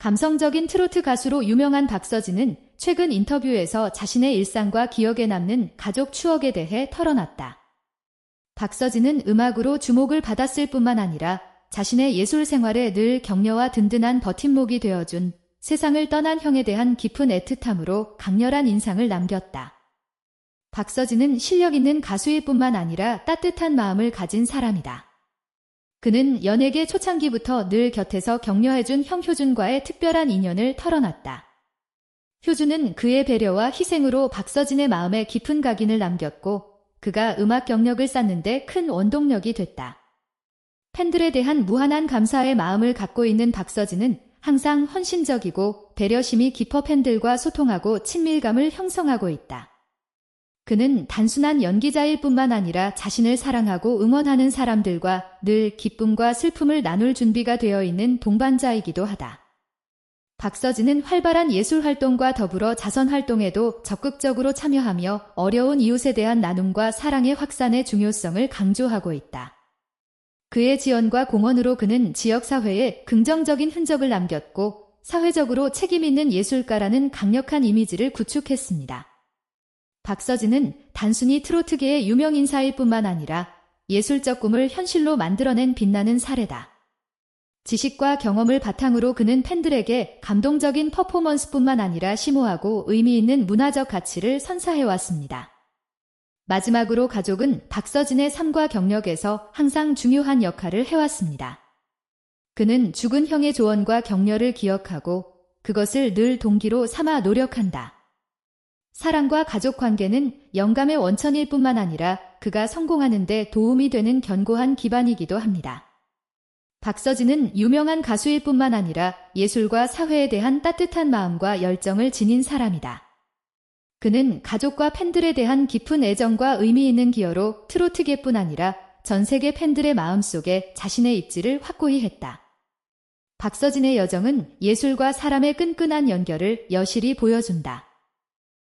감성적인 트로트 가수로 유명한 박서진은 최근 인터뷰에서 자신의 일상과 기억에 남는 가족 추억에 대해 털어놨다. 박서진은 음악으로 주목을 받았을 뿐만 아니라 자신의 예술 생활에 늘 격려와 든든한 버팀목이 되어준 세상을 떠난 형에 대한 깊은 애틋함으로 강렬한 인상을 남겼다. 박서진은 실력 있는 가수일 뿐만 아니라 따뜻한 마음을 가진 사람이다. 그는 연예계 초창기부터 늘 곁에서 격려해준 형 효준과의 특별한 인연을 털어놨다. 효준은 그의 배려와 희생으로 박서진의 마음에 깊은 각인을 남겼고 그가 음악 경력을 쌓는데 큰 원동력이 됐다. 팬들에 대한 무한한 감사의 마음을 갖고 있는 박서진은 항상 헌신적이고 배려심이 깊어 팬들과 소통하고 친밀감을 형성하고 있다. 그는 단순한 연기자일 뿐만 아니라 자신을 사랑하고 응원하는 사람들과 늘 기쁨과 슬픔을 나눌 준비가 되어 있는 동반자이기도 하다. 박서진은 활발한 예술 활동과 더불어 자선 활동에도 적극적으로 참여하며 어려운 이웃에 대한 나눔과 사랑의 확산의 중요성을 강조하고 있다. 그의 지원과 공헌으로 그는 지역사회에 긍정적인 흔적을 남겼고 사회적으로 책임있는 예술가라는 강력한 이미지를 구축했습니다. 박서진은 단순히 트로트계의 유명 인사일 뿐만 아니라 예술적 꿈을 현실로 만들어낸 빛나는 사례다. 지식과 경험을 바탕으로 그는 팬들에게 감동적인 퍼포먼스뿐만 아니라 심오하고 의미 있는 문화적 가치를 선사해왔습니다. 마지막으로 가족은 박서진의 삶과 경력에서 항상 중요한 역할을 해왔습니다. 그는 죽은 형의 조언과 격려를 기억하고 그것을 늘 동기로 삼아 노력한다. 사랑과 가족 관계는 영감의 원천일 뿐만 아니라 그가 성공하는데 도움이 되는 견고한 기반이기도 합니다. 박서진은 유명한 가수일 뿐만 아니라 예술과 사회에 대한 따뜻한 마음과 열정을 지닌 사람이다. 그는 가족과 팬들에 대한 깊은 애정과 의미 있는 기여로 트로트계뿐 아니라 전 세계 팬들의 마음속에 자신의 입지를 확고히 했다. 박서진의 여정은 예술과 사람의 끈끈한 연결을 여실히 보여준다.